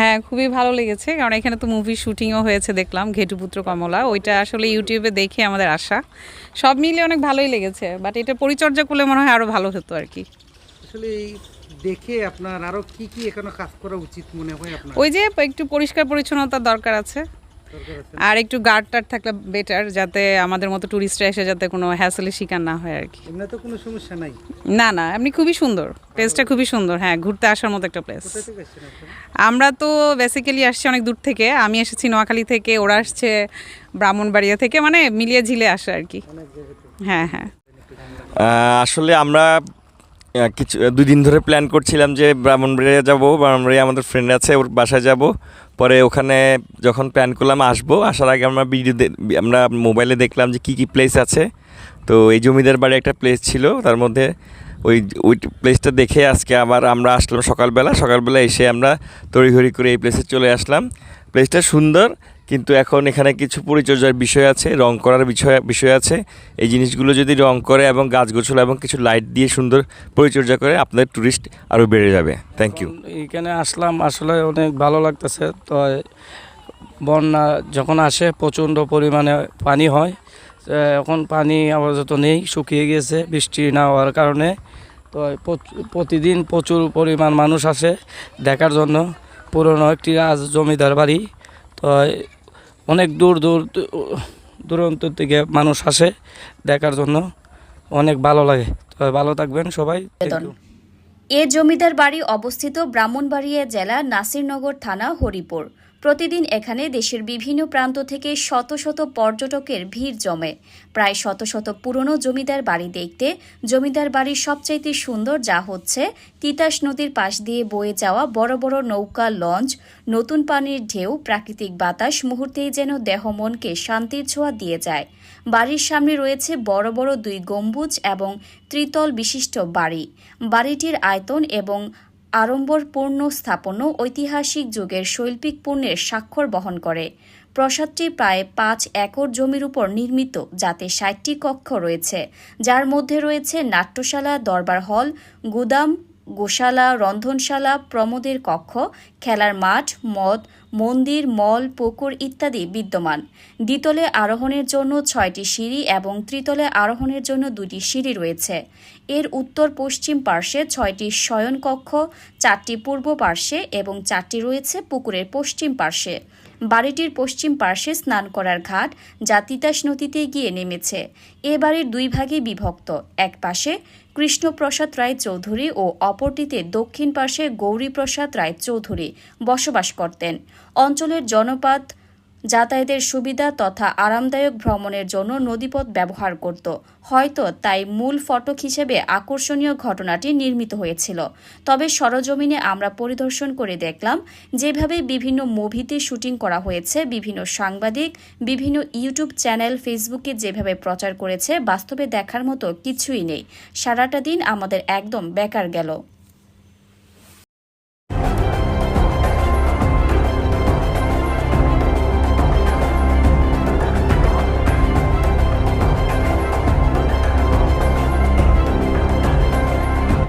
হ্যাঁ খুবই ভালো লেগেছে। কারণ এখানে তো মুভি শুটিংও হয়েছে দেখলাম। ঘেটুপুত্র কমলা। ওইটা আসলে ইউটিউবে দেখে আমাদের আশা। সব মিলে অনেক ভালোই লেগেছে। বাট এটা পরিচর্যা করলে মনে হয় আরও ভালো হতো আর কি। আসলে দেখে আপনার আরও কি কি এখানে কাজ করা উচিত মনে হয় আপনার? ওই যে একটু পরিষ্কার পরিচ্ছন্নতার দরকার আছে। আর একটু গার্ড টার্ড থাকলে বেটার যাতে আমাদের মতো টুরিস্টরা এসে যাতে কোনো হ্যাসেলের শিকার না হয় আর কি। এমনি তো কোনো সমস্যা নাই? না না এমনি খুবই সুন্দর। প্লেসটা খুবই সুন্দর হ্যাঁ ঘুরতে আসার মতো একটা প্লেস আমরা তো বেসিক্যালি আসছি অনেক দূর থেকে। আমি এসেছি নোয়াখালী থেকে ওরা আসছে ব্রাহ্মণবাড়িয়া থেকে মানে মিলিয়ে ঝিলে আসে আর কি। অনেক জায়গা থেকে হ্যাঁ। হ্যাঁ আসলে আমরা কিছু দুই দিন ধরে প্ল্যান করছিলাম যে ব্রাহ্মণবাড়িয়া যাব। ব্রাহ্মণবাড়িয়া আমাদের ফ্রেন্ড আছে, ওর বাসায় যাব। পরে ওখানে যখন প্ল্যান করলাম আসব, আসার আগে আমরা ভিডিও আমরা মোবাইলে দেখলাম যে কী কী প্লেস আছে। তো এই জমিদার বাড়ি একটা প্লেস ছিল, তার মধ্যে ওই ওই প্লেসটা দেখে আজকে আবার আমরা আসলাম সকালবেলা। সকালবেলা এসে আমরা তড়িঘড়ি করে এই প্লেসে চলে আসলাম। প্লেসটা সুন্দর কিন্তু এখন এখানে কিছু পরিচর্যার বিষয় আছে, রং করার বিষয় বিষয় আছে। এই জিনিসগুলো যদি রং করে এবং গাছগোছলা এবং কিছু লাইট দিয়ে সুন্দর পরিচর্যা করে, আপনাদের ট্যুরিস্ট আরও বেড়ে যাবে। থ্যাংক ইউ এখানে আসলাম, আসলে অনেক ভালো লাগতেছে। তো, বন্যা যখন আসে, প্রচণ্ড পরিমাণে পানি হয়। এখন পানি আপাতত নেই, শুকিয়ে গেছে, বৃষ্টি না হওয়ার কারণে। তো প্রতিদিন প্রচুর পরিমাণ মানুষ আসে দেখার জন্য। পুরনো একটি রাজ জমিদার বাড়ি। তো অনেক দূর দূর দূরান্ত থেকে মানুষ আসে দেখার জন্য। অনেক ভালো লাগে। ভালো থাকবেন সবাই। এ জমিদার বাড়ি অবস্থিত ব্রাহ্মণবাড়িয়া জেলা নাসিরনগর থানা হরিপুর। প্রতিদিন এখানে দেশের বিভিন্ন প্রান্ত থেকে শত শত পর্যটকের ভিড় জমে। প্রায় শত শত পুরনো জমিদার বাড়ি দেখতে জমিদার বাড়ির সবচাইতে সুন্দর যা হচ্ছে তিতাস নদীর পাশ দিয়ে বয়ে যাওয়া বড় বড় নৌকা লঞ্চ, নতুন পানির ঢেউ, প্রাকৃতিক বাতাস মুহূর্তেই যেন দেহ মনকে শান্তির ছোঁয়া দিয়ে যায়। বাড়ির সামনে রয়েছে বড় বড় দুই গম্বুজ এবং ত্রিতল বিশিষ্ট বাড়ি। বাড়িটির আয়তন এবং আড়ম্বরপূর্ণ স্থাপনও ঐতিহাসিক যুগের শৈল্পিক পণ্যের স্বাক্ষর বহন করে। প্রসাদটি প্রায় পাঁচ একর জমির উপর নির্মিত, যাতে ষাটটি কক্ষ রয়েছে। যার মধ্যে রয়েছে নাট্যশালা, দরবার হল, গুদাম, গোশালা, রন্ধনশালা, প্রমোদের কক্ষ, খেলার মাঠ, মদ মন্দির, মল, পুকুর ইত্যাদি বিদ্যমান। দ্বিতলে আরোহণের জন্য ছয়টি সিঁড়ি এবং ত্রিতলে আরোহণের জন্য দুটি সিঁড়ি রয়েছে। এর উত্তর পশ্চিম পার্শ্বে ছয়টি শয়নকক্ষ, চারটি পূর্ব পার্শ্বে এবং চারটি রয়েছে পুকুরের পশ্চিম পার্শ্বে। বাড়িটির পশ্চিম পার্শ্বে স্নান করার ঘাট, যা তিতাস নদীতে গিয়ে নেমেছে। এ বাড়ির দুই ভাগে বিভক্ত। এক পাশে কৃষ্ণপ্রসাদ রায় চৌধুরী ও অপরটিতে দক্ষিণ পাশে গৌরীপ্রসাদ রায় চৌধুরী বসবাস করতেন। অঞ্চলের জনপাত যাতায়াতের সুবিধা তথা আরামদায়ক ভ্রমণের জন্য নদীপথ ব্যবহার করত। হয়তো তাই মূল ফটক হিসেবে আকর্ষণীয় ঘটনাটি নির্মিত হয়েছিল। তবে সরজমিনে আমরা পরিদর্শন করে দেখলাম, যেভাবে বিভিন্ন মুভিতে শুটিং করা হয়েছে, বিভিন্ন সাংবাদিক, বিভিন্ন ইউটিউব চ্যানেল ফেসবুকে যেভাবে প্রচার করেছে, বাস্তবে দেখার মতো কিছুই নেই। সারাটা দিন আমাদের একদম বেকার গেল।